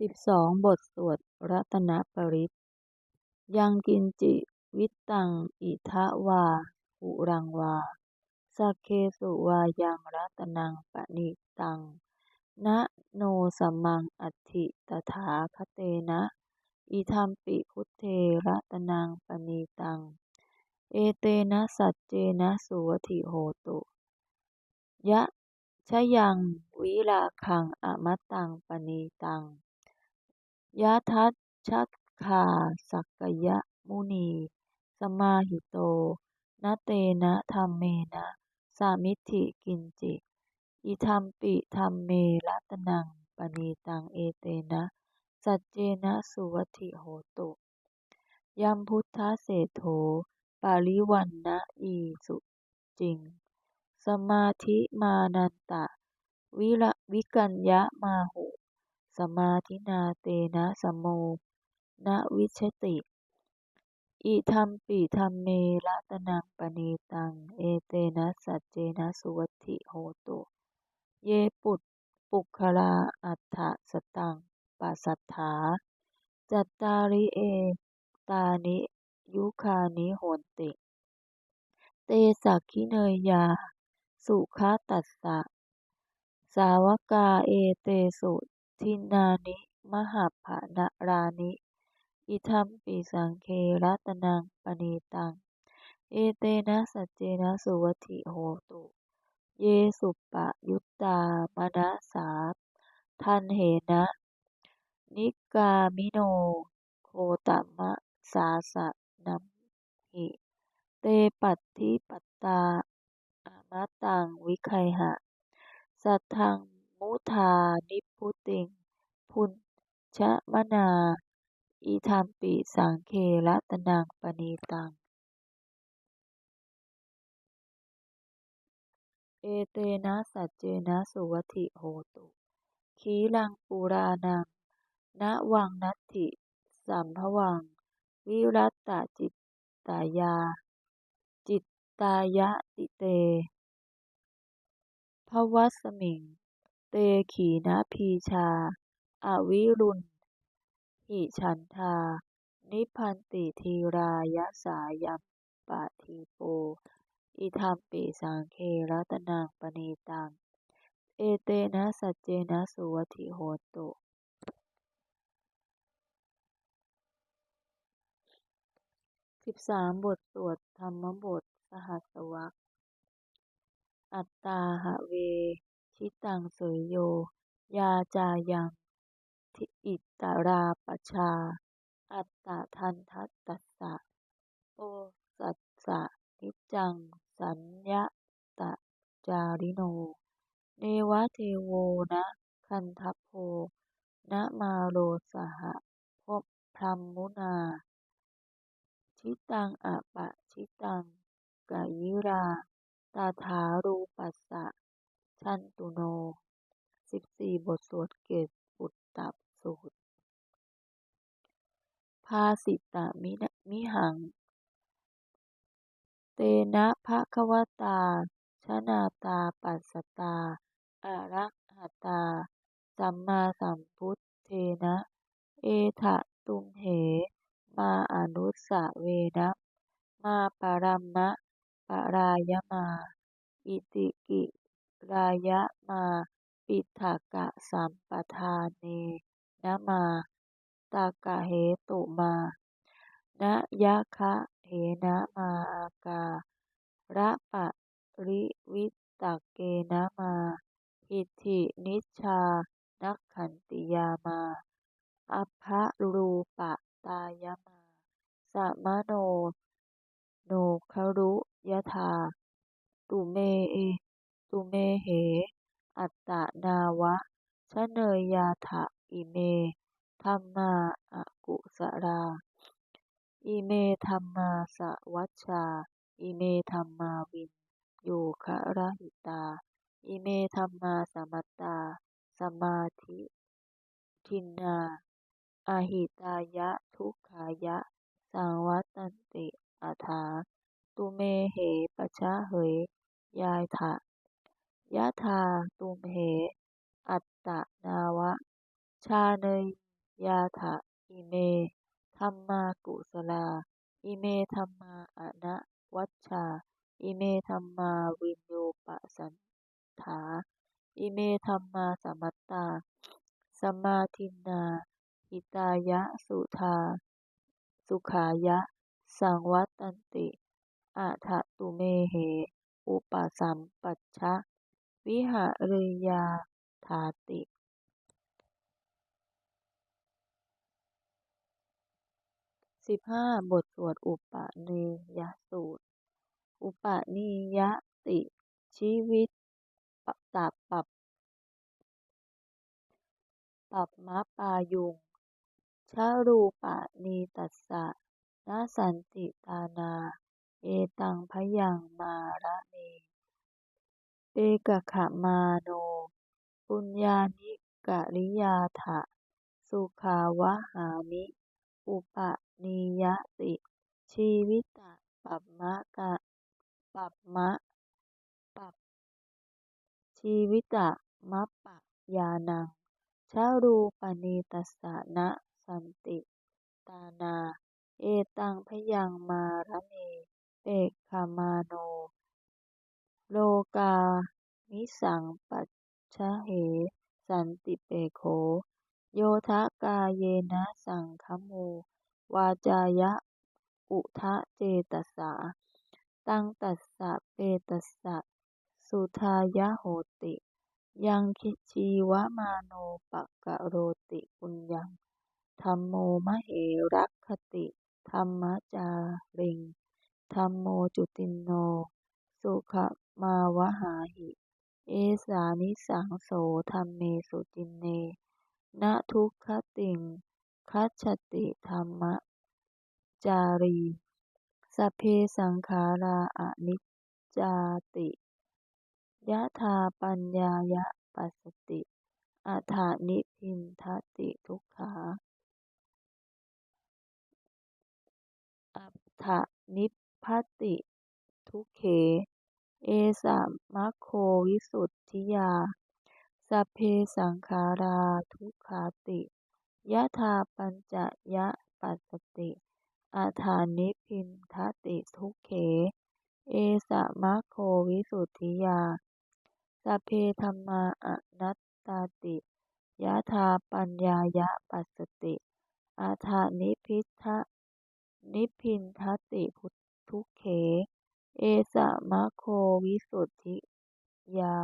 สิบสองบทสวดรัตนปริตยังกินจิวิตตังอิทะวาหุรังวาสักเคสุวายังรัตนังปณิตัง นะโนสัมมังอัติตถาคเตนะ อิทัมปิพุทเทรัตนังปณิตัง เอเตนะสัจเจนะสุวติโหตุ ยะชยังวิราคังอมตังปณิตัง ยะทัชชัตคาสักกยะมุนี สมาหิโตนเตนะธรรมเมนะ สามิธิกินจิ อิทัมปิธรรมเมรัตนังปณีตังเอเตนะ สัจเจนะสุวัติโหตุยัมพุทธเศโธปาริวันนะอีสุจิง สมาธิมานันตะ วิระวิกัญญะมาหุ สมาธินาเตนะสมโมนะวิชติ อิทัมปิทัมเมละตนังปณีตัง เอเตนะสัจเจนะสุวัติโหตุ เยปุตปุคลาอัฏฐสตังปัสสัทธา จัตตาริเอ ตานิยุคานิโหนติ เตสักขิเนยยา สุขาตัสสะ สาวกาเอเตสุ ทินานิ มหาภานารานิ อิทัมปิสังเครัตนังปณีตัง เอเตนะสัจเจนะสุวัติโหตุ เยสุปะยุตตามนะสาทันเหนะ นิกามิโน โคตมะสาสะนัมหิเตปัตถิปัตตาอามตังวิไคหะ สัทธังมุทานิ ชะมนา อิทัมปิสังเครัตนังปณีตัง เอเตนะสัจเจนะสุวัติโหตุ ขีลังปูรานังณวังนัตถิสัมภวัง วิรัตตจิตตายา จิตตายะติเตภวัสมิง เตขีนะพีชา อวิรุณหิฉันทา นิพันติทีรายะสายัมปะทีโป อิทัมปิสังเครัตนังปณีตัง เอเตนะสัจเจนะสุวัติโหตุสิบสามบทสวดธรรมบทสหัสวรรคอัตตาหะเว ชิตังเสยโย ยาจายัง ทิอิตราปชา อัตตทันทัตตัสสะโอสัสสะนิจัง สัญญะตะจาริโน เนวะเทโวนะคันทัพโพนะมาโลสหะพบพรัมมุนา ชิตังอะปะชิตังกายิราตาถารูปัสสะชันตุโน สิบสี่บทสวดเกตปุตตะ สูตร ภาสิตามิมิหัง เตนะภะคะวตา ชนาตาปัสสตาอะระหตา สัมมาสัมพุทเทนะ เอถะตุมเห มาอนุสสะเวนะมาปารัมมะปรายมา อิติกิรายะมา ปิถากะสัมปทานเน นะมา ตากะเหตุมานะยะคะเหนะมาอาการะปะริวิตกเกนะมาหิทธินิชา นักขันติยามาอัพพะรูปะตายมาสัมโน โนครุยธาตุเมเอตุเมเห อัตตนาวะ ชเนยาถะอิเมธัมมาอกุสรา อิเมธัมมาสวัชชา อิเมธัมมาวินโยคะระหิตา อิเมธัมมาสมัตตา สมาธิทินนาอหิตายะทุกขายะ สังวัตันติอาถา ตุเมเหปชะเหย ยายถะยะธาตุมเห อัตตนาวะ ชาเนยยาถะอิเมธัมมากุศลา อิเมธัมมาอะนะวัชชา อิเมธัมมาวินโยปสันถา อิเมธัมมาสมัตตา สมาทินา หิตายะสุธา สุขายะ สังวัตตันติอะทะตุเมเห อุปสัมปัชชะ วิหาริยา ถาติสิบห้าบทสวดอุปนิยสูตร อุปนิยติชีวิตปตับปับปับมะปายุงชารูปะนีตัสสะนาสันติตานา เอตังพยังมาระเนเปกะขะมาโน ปุญญานิกะริยาถะ สุขาวะหานิ อุปนิยติ ชีวิตะปับมะกะปับมะปับชีวิตะมัปปะยานังชารูปนีตัสสะนะสันติตานา เอตังพยังมาระเนเปกขมาโน โลกามิสังปัช ชะเห สันติเปโข โยทะกาเยนะสังคโม วาจายะ อุทะเจตสา ตังตัสสะเปตัสสะ สุทายะโหติ ยังคิชีวมาโนปักะโรติปุญญังธัมโมมะเหรักขติธัมมจาริงธัมโมจุตินโน สุขมาวหาหิ เอสานิสังโสธัมเมสุจินเนนะทุกขติงคัจฉติธัมมจารีสเพสังขาราอนิจจาติยะธาปัญญายะปัสสติอัฐานิพินทติทุกขาอัฏฐนิพพติทุกเข เอสามะโควิสุทธิยา สัพเพสังขาราทุกขาติยะธาปัญจยะปัสสติอัฏฐานิพินทติทุกเข เอสามะโควิสุทธิยา สัพเพธัมมาอนัตตาติยะธาปัญญายะปัสสติอัฏฐานิพิทะนิพินทติพุทุกเข เอสามะโควิสุทธิยา